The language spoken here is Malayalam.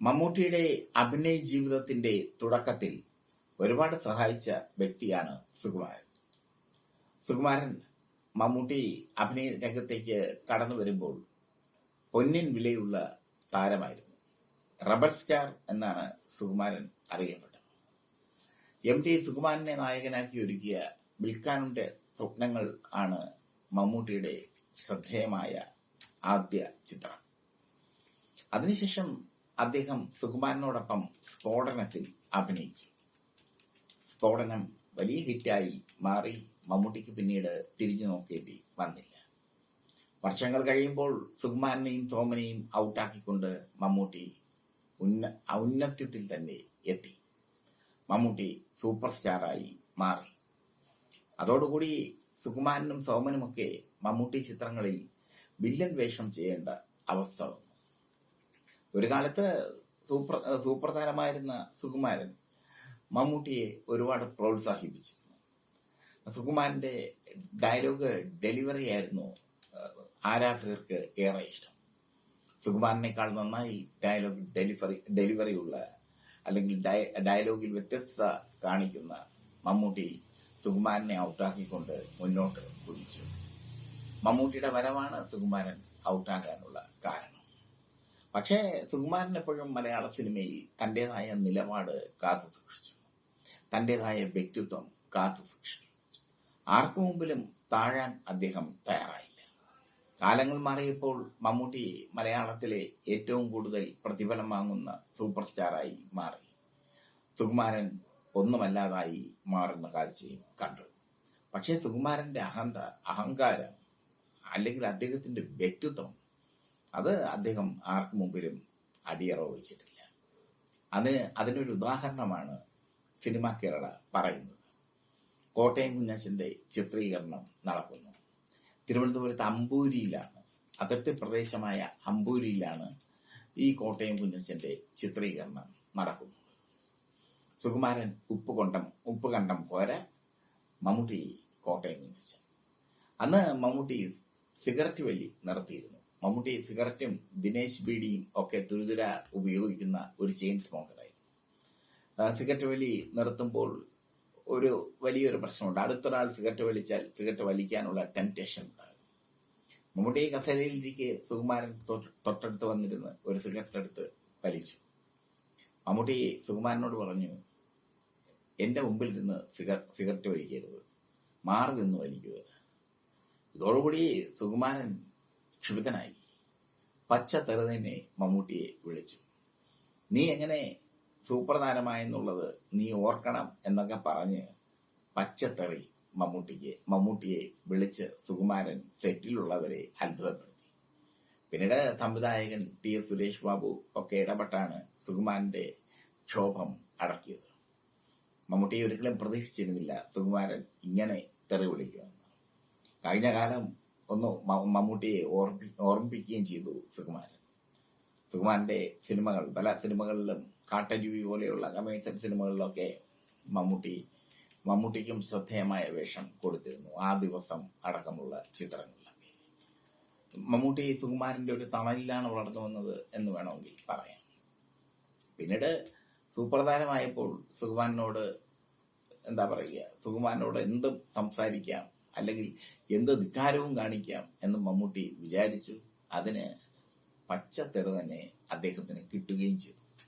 മമ്മൂട്ടിയുടെ അഭിനയ ജീവിതത്തിന്റെ തുടക്കത്തിൽ ഒരുപാട് സഹായിച്ച വ്യക്തിയാണ് സുകുമാരൻ. സുകുമാരൻ മമ്മൂട്ടി അഭിനയ രംഗത്തേക്ക് കടന്നു വരുമ്പോൾ പൊന്നിൻ വിലയുള്ള താരമായിരുന്നു. റബർ സ്റ്റാർ എന്നാണ് സുകുമാരൻ അറിയപ്പെട്ടത്. എം ടി സുകുമാരനെ നായകനാക്കി ഒരുക്കിയ വിൽക്കാനുണ്ട് സ്വപ്നങ്ങൾ ആണ് മമ്മൂട്ടിയുടെ ശ്രദ്ധേയമായ ആദ്യ ചിത്രം. അതിനുശേഷം അദ്ദേഹം സുകുമാരനോടൊപ്പം സ്ഫോടനത്തിൽ അഭിനയിച്ചു. സ്ഫോടനം വലിയ ഹിറ്റായി മാറി മമ്മൂട്ടിക്ക് പിന്നീട് തിരിഞ്ഞു നോക്കേണ്ടി വന്നില്ല. വർഷങ്ങൾ കഴിയുമ്പോൾ സുകുമാരനെയും സോമനെയും ഔട്ടാക്കിക്കൊണ്ട് മമ്മൂട്ടി ഉന്ന ഔന്നത്യത്തിൽ തന്നെ എത്തി. മമ്മൂട്ടി സൂപ്പർ സ്റ്റാറായി മാറി. അതോടുകൂടി സുകുമാരനും സോമനുമൊക്കെ മമ്മൂട്ടി ചിത്രങ്ങളിൽ വില്ലൻ വേഷം ചെയ്യേണ്ട അവസ്ഥ വന്നു. ഒരു കാലത്ത് സൂപ്ര സൂപ്പർ താരമായിരുന്ന സുകുമാരൻ മമ്മൂട്ടിയെ ഒരുപാട് പ്രോത്സാഹിപ്പിച്ചിരുന്നു. സുകുമാരന്റെ ഡയലോഗ് ഡെലിവറി ആയിരുന്നു ആരാധകർക്ക് ഏറെ ഇഷ്ടം. സുകുമാരനേക്കാൾ നന്നായി ഡയലോഗ് ഡെലിവറി ഡെലിവറി ഉള്ള അല്ലെങ്കിൽ ഡയ- ഡയലോഗിൽ വ്യത്യസ്തത കാണിക്കുന്ന മമ്മൂട്ടി സുകുമാരനെ ഔട്ടാക്കിക്കൊണ്ട് മുന്നോട്ട് കുതിച്ചു. മമ്മൂട്ടിയുടെ വരവാണ് സുകുമാരൻ ഔട്ടാകാനുള്ള കാരണം. പക്ഷേ സുകുമാരൻ എപ്പോഴും മലയാള സിനിമയിൽ തന്റെതായ നിലപാട് കാത്തു സൂക്ഷിച്ചു. തന്റെതായ വ്യക്തിത്വം കാത്തു സൂക്ഷിച്ചു. ആർക്കു മുമ്പിലും താഴാൻ അദ്ദേഹം തയ്യാറായില്ല. കാലങ്ങൾ മാറിയപ്പോൾ മമ്മൂട്ടി മലയാളത്തിലെ ഏറ്റവും കൂടുതൽ പ്രതിഫലം വാങ്ങുന്ന സൂപ്പർ സ്റ്റാറായി മാറി. സുകുമാരൻ ഒന്നുമല്ലാതായി മാറുന്ന കാഴ്ചയും കണ്ടു. പക്ഷേ സുകുമാരന്റെ അഹന്ത അഹങ്കാരം അല്ലെങ്കിൽ അദ്ദേഹത്തിന്റെ വ്യക്തിത്വം അത് അദ്ദേഹം ആർക്കു മുമ്പിലും അടിയറ വഹിച്ചിട്ടില്ല അതിന് അതിനൊരു ഉദാഹരണമാണ് സിനിമ കേരള പറയുന്നത്. കോട്ടയം കുഞ്ഞച്ചന്റെ ചിത്രീകരണം നടക്കുന്നു. തിരുവനന്തപുരത്ത് അമ്പൂരിയിലാണ് അതിർത്തി പ്രദേശമായ അമ്പൂരിയിലാണ് ഈ കോട്ടയം കുഞ്ഞച്ചന്റെ ചിത്രീകരണം നടക്കുന്നത്. സുകുമാരൻ ഉപ്പുകൊണ്ടം ഉപ്പുകണ്ടം പോര മമ്മൂട്ടി കോട്ടയം കുഞ്ഞച്ചൻ അന്ന് മമ്മൂട്ടി സിഗരറ്റ് വലി നിർത്തിയിരുന്നു. മമ്മൂട്ടി സിഗരറ്റും ദിനേശ് ബീഡിയും ഒക്കെ തുരിതുര ഉപയോഗിക്കുന്ന ഒരു ചെയിൻ സ്മോക്കറായിരുന്നു. സിഗരറ്റ് വലി നിർത്തുമ്പോൾ ഒരു വലിയൊരു പ്രശ്നമുണ്ട്. അടുത്തൊരാൾ സിഗരറ്റ് വലിച്ചാൽ സിഗരറ്റ് വലിക്കാനുള്ള ടെംപ്റ്റേഷൻ ഉണ്ടാകും. മമ്മൂട്ടി കസേരയിലിരിക്കെ സുകുമാരൻ തൊട്ട് തൊട്ടടുത്ത് വന്നിരുന്ന് ഒരു സിഗരറ്റ് എടുത്ത് വലിച്ചു. മമ്മൂട്ടി സുകുമാരനോട് പറഞ്ഞു എന്റെ മുമ്പിൽ നിന്ന് സിഗരറ്റ് വലിക്കരുത്. മാറി നിന്ന് വലിക്കുക. ഇതോടുകൂടി സുകുമാരൻ ക്ഷുഭിതനായി. പച്ച തെറുതിനെ മമ്മൂട്ടിയെ വിളിച്ചു. നീ എങ്ങനെ സൂപ്പർ താരമായെന്നുള്ളത് നീ ഓർക്കണം എന്നൊക്കെ പറഞ്ഞ് പച്ചത്തെറി മമ്മൂട്ടിക്ക് മമ്മൂട്ടിയെ വിളിച്ച് സുകുമാരൻ സെറ്റിലുള്ളവരെ അത്ഭുതപ്പെടുത്തി. പിന്നീട് സംവിധായകൻ ടി. എസ്. സുരേഷ് ബാബു ഒക്കെ ഇടപെട്ടാണ് സുകുമാരന്റെ ക്ഷോഭം അടക്കിയത്. മമ്മൂട്ടിയെ ഒരിക്കലും പ്രതീക്ഷിച്ചിരുന്നില്ല സുകുമാരൻ ഇങ്ങനെ തെറി വിളിക്കുമെന്ന് കഴിഞ്ഞ കാലം ഒന്ന് മമ്മൂട്ടിയെ ഓർമ്മി ഓർമ്മിപ്പിക്കുകയും ചെയ്തു സുകുമാരൻ. സുകുമാരന്റെ സിനിമകൾ പല സിനിമകളിലും കാട്ടരുവി പോലെയുള്ള കമേഴ്സ്യൽ സിനിമകളിലൊക്കെ മമ്മൂട്ടി മമ്മൂട്ടിക്കും ശ്രദ്ധേയമായ വേഷം കൊടുത്തിരുന്നു ആ ദിവസം അടക്കമുള്ള ചിത്രങ്ങളിലൊക്കെ. മമ്മൂട്ടി സുകുമാരന്റെ ഒരു തണലിലാണ് വളർന്നു വന്നത് എന്ന് വേണമെങ്കിൽ പറയാം. പിന്നീട് സൂപ്രധാനമായപ്പോൾ സുകുമാരനോട് എന്താ പറയുക സുകുമാരനോട് എന്തും സംസാരിക്കാം അല്ലെങ്കിൽ എന്ത് ധിക്കാരവും കാണിക്കാം എന്ന് മമ്മൂട്ടി വിചാരിച്ചു. അതിന് പച്ച തെറി തന്നെ അദ്ദേഹത്തിന് കിട്ടുകയും ചെയ്തു.